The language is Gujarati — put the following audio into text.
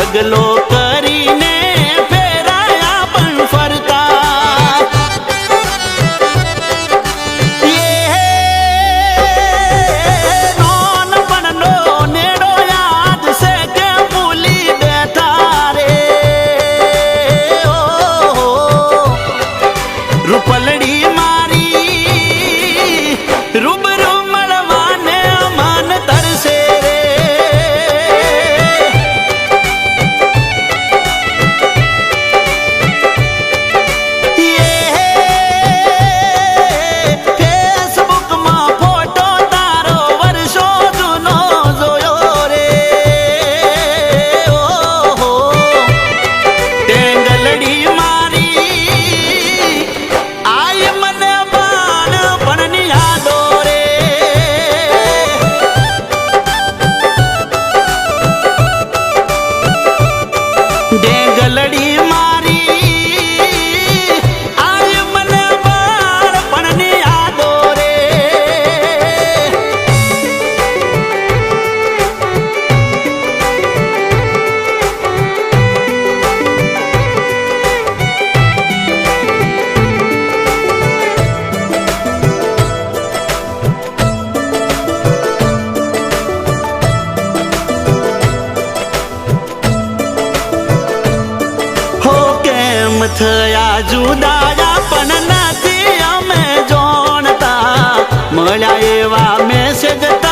जगलो થયા જુદાયા પણ નથી અમે જોણતા. મળ્યા એવા મેસેજ